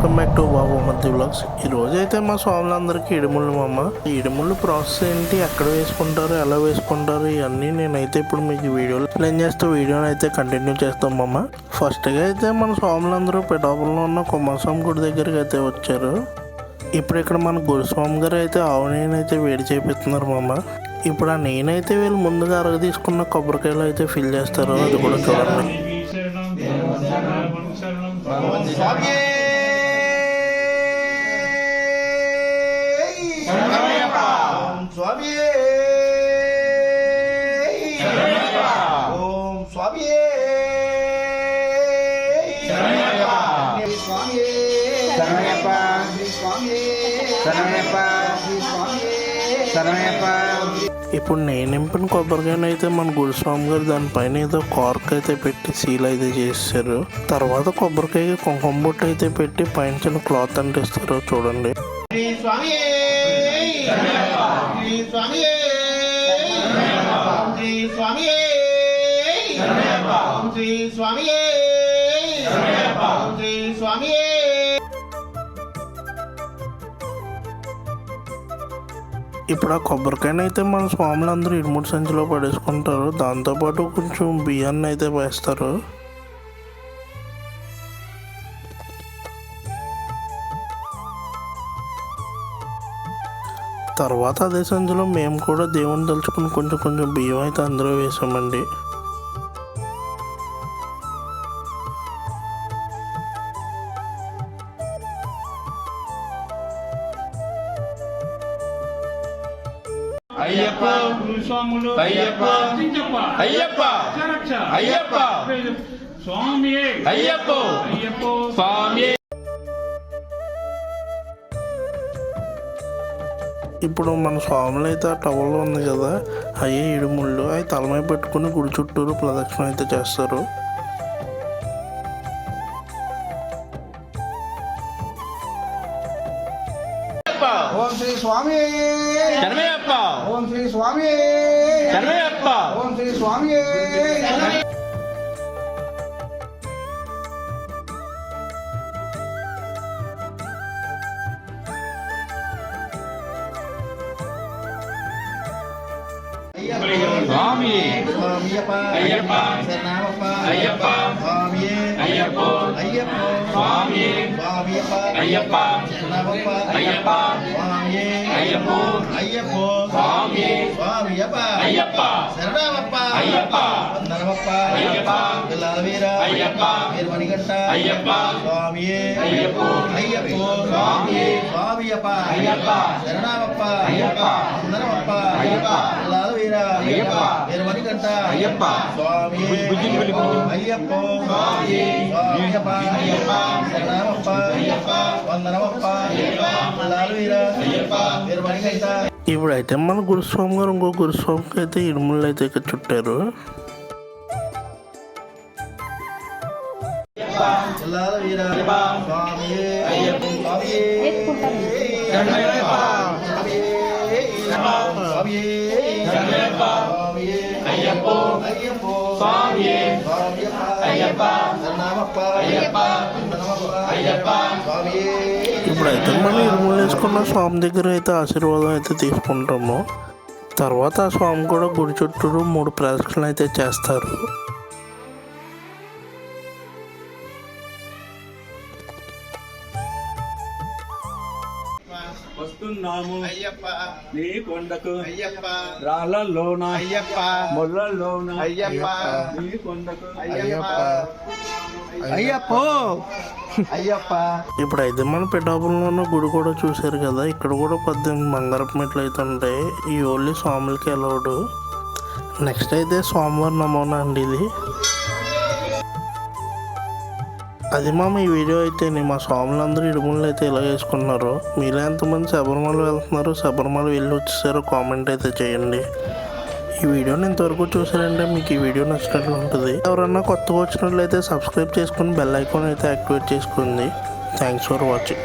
Back to బాబు మధ్య blogs ఈ రోజు అయితే మా స్వాములందరికీ ఇడుముళ్ళు మామ ఈ ఇడుముళ్ళు ప్రాసెస్ ఏంటి ఎక్కడ వేసుకుంటారు ఎలా వేసుకుంటారు ఇవన్నీ నేనైతే ఇప్పుడు మీకు వీడియోలో ఎక్స్ప్లెయిన్ చేస్తూ వీడియోని అయితే కంటిన్యూ చేస్తాం మామ ఫస్ట్గా అయితే మన స్వాములందరూ పిఠాపురంలో ఉన్న కుమారస్వామి గుడి దగ్గరికి అయితే వచ్చారు ఇప్పుడు ఇక్కడ మన గురుస్వామి గారు అయితే ఆవు నేనైతే అయితే వేడి చేపిస్తున్నారు మామ ఇప్పుడు ఆ నెయ్యినైతే వీళ్ళు ముందుగా అరగ తీసుకున్న కొబ్బరికాయలు అయితే ఫిల్ చేస్తారు అది కూడా చూడండి ఓం ఓం శరణయ్యప్ప. శరణయ్యప్ప. శరణయ్యప్ప ఇప్పుడు నేను నింపిన కొబ్బరికాయను అయితే మన గురుస్వామి గారు దానిపైన ఏదో కార్క్ అయితే పెట్టి సీల్ అయితే చేశారు. తర్వాత కొబ్బరికాయకి కుంకుమ బొట్టు అయితే పెట్టి పైన చిన్న క్లాత్ అంటిస్తారు చూడండి. శ్రీ స్వామియే శ్రీ శ్రీ శ్రీ శ్రీ ఇప్పుడు ఆ కొబ్బరికాయను అయితే మన స్వాములందరూ ఇరుముడు సంచిలో పడేసుకుంటారు. దాంతోపాటు కొంచెం బియ్యాన్ని అయితే వేస్తారు. తర్వాత అదే సంచిలో మేము కూడా దేవుని తలుచుకుని కొంచెం కొంచెం బియ్యం అయితే అందులో వేసామండి అయ్యప్ప గురుస్వాములు అయ్యప్ప. చించప్ప అయ్యప్ప అయ్యప్ప. స్వామి అయ్యప్ప అయ్యప్ప స్వామి ఇప్పుడు మన స్వాములు అయితే ఆ టవల్లో ఉంది కదా అయ్యే ఇడుముళ్ళు అవి తలమై పెట్టుకుని గుడి చుట్టూరు ప్రదక్షిణ అయితే చేస్తారు. ఓం శ్రీ స్వామి. ఓం శ్రీ స్వామి. ఓం శ్రీ స్వామి. స్వామి స్వామియప్ప అయ్యప్ప. శరణమప్ప అయ్యప్ప. స్వామియే అయ్యప్ప. అయ్యప్ప స్వామి స్వామియప్ప అయ్యప్ప. శరణమప్ప అయ్యప్ప. స్వామియే అయ్యప్ప. అయ్యప్ప స్వామి స్వామియప్ప అయ్యప్ప. శరణమప్ప అయ్యప్ప. వందనమప్ప అయ్యప్ప. పిల్లల వీర అయ్యప్ప. వీరమణిగంట అయ్యప్ప. స్వామియే అయ్యప్ప. అయ్యప్ప స్వామి. స్వామియప్ప అయ్యప్ప. శరణమప్ప అయ్యప్ప. వందనమప్ప అయ్యప్ప. పిల్లల వీర అయ్యప్ప. వీరమణిగంట అయ్యప్ప. స్వామియే బుజ్జిని పిలి, బుజ్జిని. అయ్యప్ప స్వామి. స్వామియప్ప అయ్యప్ప. శరణమప్ప అయ్యప్ప. వందనమప్ప పిల్లల వీర వీరమణిగంట ఇప్పుడైతే మన గురుస్వామి గారు ఇంకో గురుస్వామికి అయితే ఇడుముళ్ళు అయితే ఇక్కడ చుట్టారు. అయ్యప్ప. అయ్యప్ప అయ్యప్ప. ఇప్పుడైతే మనం ఇరుములు వేసుకున్న స్వామి దగ్గర అయితే ఆశీర్వాదం అయితే తీసుకుంటాము. తర్వాత ఆ స్వామి కూడా గుడి చుట్టూరు మూడు ప్రదక్షిణలు అయితే చేస్తారు. వస్తున్నాము. అయ్యప్ప. నీ కొండకు. అయ్యప్ప. రాళ్ళలోన అయ్యప్ప. మొల్లల్లోన అయ్యప్ప. నీ కొండకు. అయ్యప్ప. అయ్యప్ప. అయ్యప్ప. అయితే మన పిఠాపురంలో ఉన్న గుడి కూడా చూశారు కదా ఇక్కడ కూడా పద్దెనిమిది బంగారపు మెట్లు అయితే ఉంటాయి. ఈ ఓన్లీ స్వాములకి అలౌడు నెక్స్ట్ అయితే సోమవారం నమోనా అండి ఇది. అది మామ ఈ వీడియో అయితే మా స్వాములందరూ ఇడుములు అయితే ఇలా వేసుకున్నారు. మీలో ఎంతమంది శబరిమల వెళ్తున్నారో శబరిమల వెళ్ళి వచ్చేసారో కామెంట్ అయితే చేయండి. ఈ వీడియోని ఇంతవరకు చూసారంటే మీకు ఈ వీడియో నచ్చినట్లు ఉంటుంది. ఎవరన్నా కొత్తగా వచ్చినట్లయితే సబ్స్క్రైబ్ చేసుకుని బెల్ ఐకాన్ అయితే యాక్టివేట్ చేసుకోండి థ్యాంక్స్ ఫర్ వాచింగ్